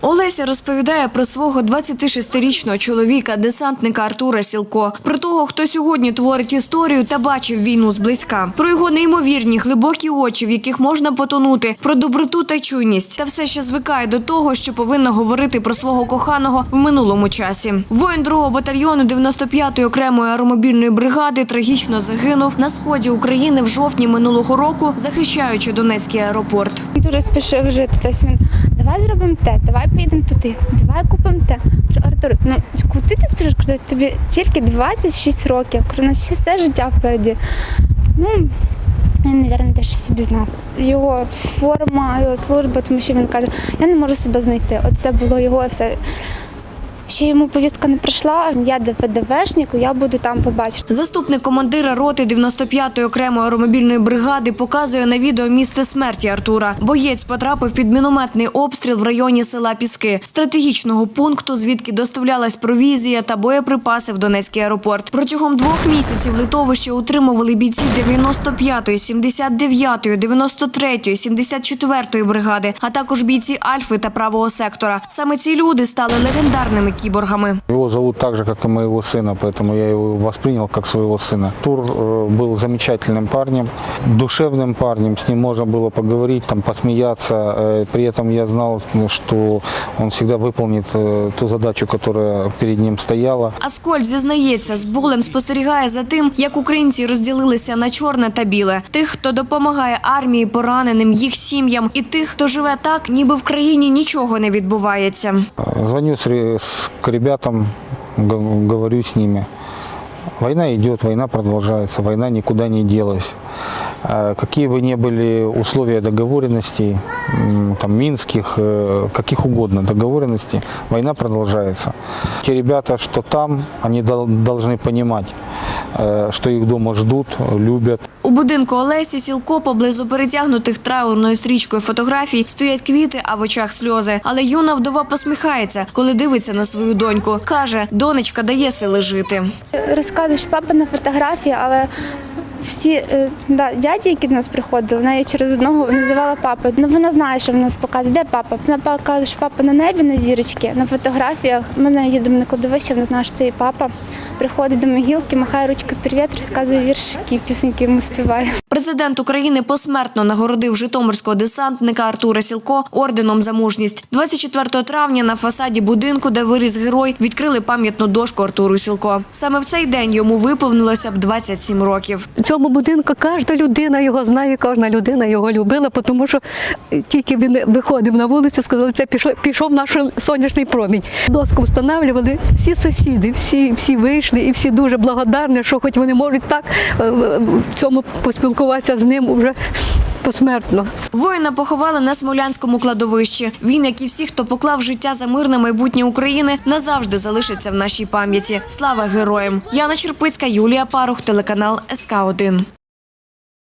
Олеся розповідає про свого 26-річного чоловіка, десантника Артура Сілко, про того, хто сьогодні творить історію та бачив війну зблизька, про його неймовірні глибокі очі, в яких можна потонути, про доброту та чуйність, та все ще звикає до того, що повинна говорити про свого коханого в минулому часі. Воїн 2-го батальйону 95-ї окремої аеромобільної бригади трагічно загинув на сході України в жовтні минулого року, захищаючи Донецький аеропорт. Він дуже спішив жити. Тобто він давай зробимо те, давай поїдемо туди, давай купимо те. Кажу, Артур, ну куди ти спішиш? Кажу, тобі тільки 26 років. Кажу, ну ще все життя впереді. Ну, він, мабуть, дещо собі знав. Його форма, його служба, тому що він каже, я не можу себе знайти. Оце було його все. Ще йому повістка не прийшла, я ДВДВшник, я буду там побачити. Заступник командира роти 95-ї окремої аеромобільної бригади показує на відео місце смерті Артура. Боєць потрапив під мінометний обстріл в районі села Піски, стратегічного пункту, звідки доставлялась провізія та боєприпаси в Донецький аеропорт. Протягом двох місяців литовище утримували бійці 95-ї, 79-ї, 93-ї, 74-ї бригади, а також бійці Альфи та правого сектора. Саме ці люди стали легендарними кіборгами. Его зовут так же, как и моего сына, поэтому я его воспринял как своего сына. Тур э, был замечательным парнем, душевным парнем, с ним можно было поговорить, там, посмеяться. Э, При этом я знал, ну, что он всегда выполнит э, ту задачу, которая перед ним стояла. Аскольд зізнається, з болем спостерігає за тим, як українці розділилися на чорне та біле. Тих, хто допомагає армії, пораненим, їх сім'ям, і тих, хто живе так, ніби в країні нічого не відбувається. Э, Звоню с ре- с- к ребятам, говорю с ними. Война идет, война продолжается, война никуда не делась. А Какие бы ни были условия договоренностей, там, минских, э, каких угодно договоренностей, война продолжается. Те ребята, что там, они дол- должны понимать, э, їх вдома дома люблять. любят. У будинку Олесі Сілко поблизу перетягнутих траурною стрічкою фотографій стоять квіти, а в очах сльози. Але юна вдова посміхається, коли дивиться на свою доньку. каже, донечка дає сили жити. Розказуєш папа на фотографії, але всі е, да, дяді, які до нас приходили, вона її через одного називала папа. Ну вона знає, що в нас показує. Де папа? Вона показує, що папа на небі на зірочці, на фотографіях. Ми не їдемо на кладовище, вона знає, що це її папа. Приходить до могилки, махає ручкою привіт, розказує віршики, пісеньки йому співає. Президент України посмертно нагородив житомирського десантника Артура Сілко орденом за мужність. 24 травня на фасаді будинку, де виріс герой, відкрили пам'ятну дошку Артуру Сілко. Саме в цей день йому виповнилося б 27 років. В цьому будинку кожна людина його знає, кожна людина його любила, тому що тільки він виходив на вулицю, сказали, це пішов, пішов наш сонячний промінь. Доску встановлювали всі сусіди, всі, всі вийшли і всі дуже благодарні, що хоч вони можуть так е, в цьому поспілкуватися з ним вже посмертно. Воїна поховали на Смолянському кладовищі. Він, як і всі, хто поклав життя за мирне майбутнє України, назавжди залишиться в нашій пам'яті. Слава героям! Яна Черпицька, Юлія Парух, телеканал СК 1